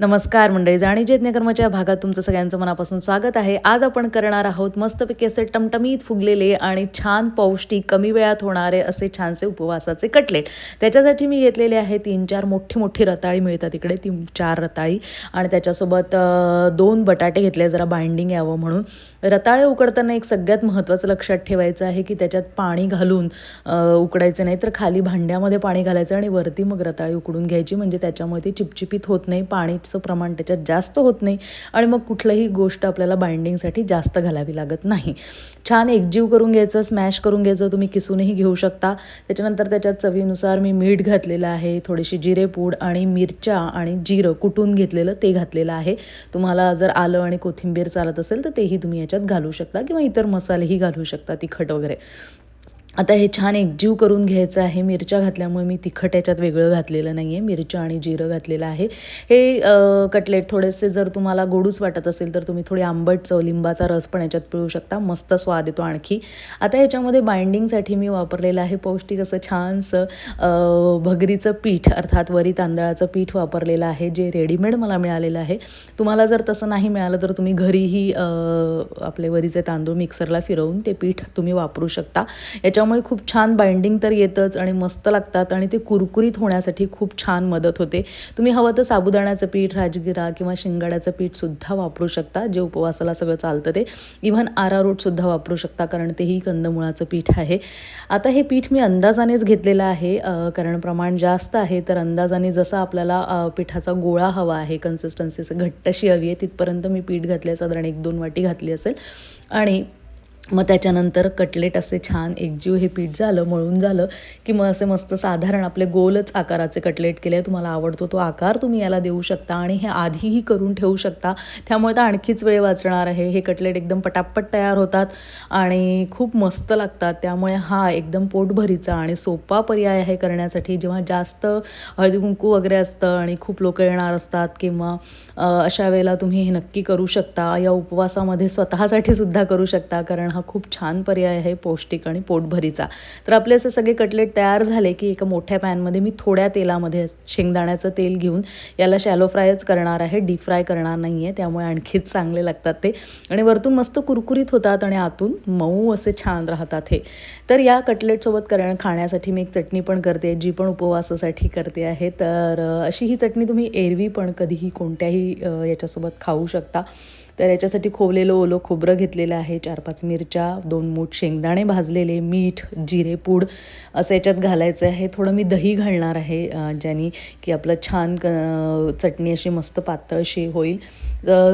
नमस्कार मंडळी जाणी यज्ञकर्माच्या भागात तुमचं सगळ्यांचं मनापासून स्वागत आहे. आज आपण करणार आहोत मस्तपैकी असे टमटमीत फुगलेले आणि छान पौष्टिक कमी वेळात होणारे असे छानसे उपवासाचे कटलेट. त्याच्यासाठी मी घेतलेले आहे तीन चार मोठी मोठी रताळी मिळतात इकडे तीन चार रताळी. आणि त्याच्यासोबत दोन बटाटे घेतले जरा बाइंडिंग यावं म्हणून. रताळे उकडताना एक सगळ्यात महत्त्वाचं लक्षात ठेवायचं आहे की त्याच्यात पाणी घालून उकडायचं नाही तर खाली भांड्यामध्ये पाणी घालायचं आणि वरती मग रताळी उकडून घ्यायची. म्हणजे त्याच्यामुळे ती चिपचिपीत होत नाही पाणी पाणीचं प्रमाण त्याच्यात जास्त होत नाही आणि मग कुठलंही गोष्ट आपल्याला बाइंडिंगसाठी जास्त घालावी लागत नाही. छान एकजीव करून घ्यायचं स्मॅश करून घ्यायचं तुम्ही किसूनही घेऊ शकता. त्याच्यानंतर त्याच्यात चवीनुसार मी मीठ घातलेलं आहे थोडीशी जिरेपूड आणि मिरच्या आणि जिरं कुटून घेतलेलं ते घातलेलं आहे. तुम्हाला जर आलं आणि कोथिंबीर चालत असेल तर तेही तुम्ही याच्यात घालू शकता किंवा इतर मसालेही घालू शकता तिखट वगैरे. आता हे छान एकजीव करून घ्यायचं आहे. मिरच्या घातल्यामुळे मी तिखट याच्यात वेगळं घातलेलं नाही आहे मिरच्या आणि जिरं घातलेलं आहे. हे कटलेट थोडेसे जर तुम्हाला गोडूस वाटत असेल तर तुम्ही थोडी आंबट चव लिंबाचा रस पण याच्यात पिळू शकता. मस्त स्वाद येतो आणखी. आता याच्यामध्ये बाइंडिंगसाठी मी वापरलेलं आहे पौष्टिक असं छानसं भगरीचं पीठ अर्थात वरी तांदळाचं पीठ वापरलेलं आहे जे रेडीमेड मला मिळालेलं आहे. तुम्हाला जर तसं नाही मिळालं तर तुम्ही घरीही आपले वरीचे तांदूळ मिक्सरला फिरवून ते पीठ तुम्ही वापरू शकता. याच्या त्याच्यामुळे खूप छान बाइंडिंग तर येतच आणि मस्त लागतात आणि ते कुरकुरीत होण्यासाठी खूप छान मदत होते. तुम्ही हवं तर साबुदाण्याचं पीठ राजगिरा किंवा शिंगाड्याचं पीठसुद्धा वापरू शकता जे उपवासाला सगळं चालतं ते. इव्हन आरारोटसुद्धा वापरू शकता कारण तेही कंदमुळाचं पीठ आहे. आता हे पीठ मी अंदाजानेच घेतलेलं आहे कारण प्रमाण जास्त आहे तर अंदाजाने जसं आपल्याला पिठाचा गोळा हवा आहे कन्सिस्टन्सी घट्टशी हवी आहे तिथपर्यंत मी पीठ घातले साधारण एक दोन वाटी घातली असेल. आणि मग त्याच्यानंतर कटलेट असे छान एकजीव हे पीठ झालं मळून झालं की मग असे मस्त साधारण आपले गोलच आकाराचे कटलेट केले. तुम्हाला आवडतो तो आकार तुम्ही याला देऊ शकता आणि हे आधीही करून ठेवू शकता. त्यामुळे तर आणखीच वेळ वाचणार आहे. हे कटलेट एकदम पटापट तयार होतात आणि खूप मस्त लागतात. त्यामुळे हा एकदम पोटभरीचा आणि सोपा पर्याय आहे करण्यासाठी. जेव्हा जास्त हळदी कुंकू वगैरे असतं आणि खूप लोक येणार असतात किंवा अशा वेळेला तुम्ही हे नक्की करू शकता. या उपवासामध्ये स्वतःसाठी सुद्धा करू शकता. कारण हा खूप छान पर्याय आहे पौष्टिक आणि पोटभरीचा. तर आपले असे सगळे कटलेट तयार झाले की एका मोठ्या पॅनमध्ये मी थोड्या तेलामध्ये शेंगदाण्याचं तेल घेऊन याला शॅलो फ्रायच करणार आहे डीप फ्राय करणार नाही आहे त्यामुळे आणखीच चांगले लागतात ते. आणि वरतून मस्त कुरकुरीत होतात आणि आतून मऊ असे छान राहतात हे. तर या कटलेटसोबत कर खाण्यासाठी मी एक चटणी पण करते जी पण उपवासासाठी करते आहे. तर अशी ही चटणी तुम्ही एरवी पण कधीही कोणत्याही याच्यासोबत खाऊ शकता. तर याच्यासाठी खोवलेलं ओलं खोबरं घेतलेलं आहे चार पाच मिरच्या दोन मूठ शेंगदाणे भाजलेले मीठ जिरेपूड असं याच्यात घालायचं आहे. थोडं मी दही घालणार आहे ज्यानी की आपलं छान क चटणी अशी मस्त पातळ अशी होईल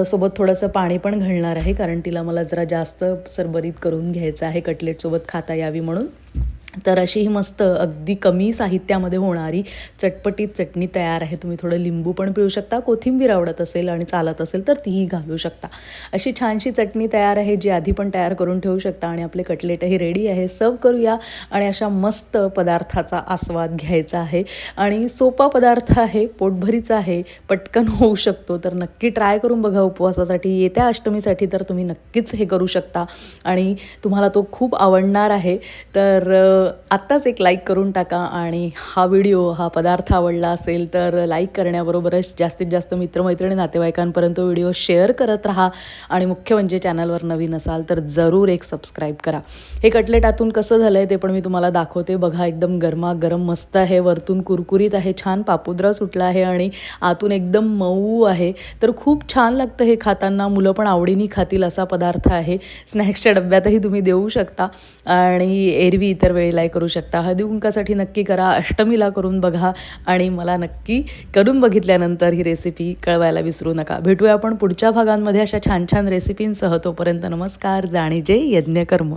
सोबत थोडंसं पाणी पण घालणार आहे कारण तिला मला जरा जास्त सरबरीत करून घ्यायचं आहे कटलेटसोबत खाता यावी म्हणून. तर अशी ही मस्त अगदी कमी साहित्यामध्ये होणारी चटपटीत चटणी तयार आहे. तुम्ही थोडं लिंबू पण पिळू शकता कोथिंबीर आवडत असेल आणि चालत असेल तर तीही घालू शकता. अशी छानशी चटणी तयार आहे जी आधी पण तयार करून ठेवू शकता आणि आपले कटलेटही रेडी आहे. सर्व करूया आणि अशा मस्त पदार्थाचा आस्वाद घ्यायचा आहे. आणि सोपा पदार्थ आहे पोटभरीचा आहे पटकन होऊ शकतो. तर नक्की ट्राय करून बघा उपवासासाठी येत्या अष्टमीसाठी तर तुम्ही नक्कीच हे करू शकता. आणि तुम्हाला तो खूप आवडणार आहे. तर आत्ताच एक लाईक करून टाका आणि हा व्हिडिओ हा पदार्थ आवडला असेल तर लाईक करण्याबरोबरच जास्तीत जास्त मित्रमैत्रिणी नातेवाईकांपर्यंत व्हिडिओ शेअर करत राहा. आणि मुख्य म्हणजे चॅनलवर नवीन असाल तर जरूर एक सबस्क्राईब करा. हे कटलेट आतून कसं झालं आहे ते पण मी तुम्हाला दाखवते. बघा एकदम गरमागरम मस्त आहे. वरतून कुरकुरीत आहे छान पापुद्रा सुटला आहे आणि आतून एकदम मऊ आहे. तर खूप छान लागतं हे खाताना. मुलं पण आवडीने खातील असा पदार्थ आहे. स्नॅक्सच्या डब्यातही तुम्ही देऊ शकता. आणि एरवी इतर वेळेलाही करू शकता. हळदी कुंकासाठी नक्की करा अष्टमीला करून बघा आणि मला नक्की करून बघितल्यानंतर ही रेसिपी कळवायला विसरू नका. भेटूया आपण पुढच्या भागांमध्ये अशा छान छान रेसिपींसह तोपर्यंत नमस्कार जाणीजे यज्ञकर्म.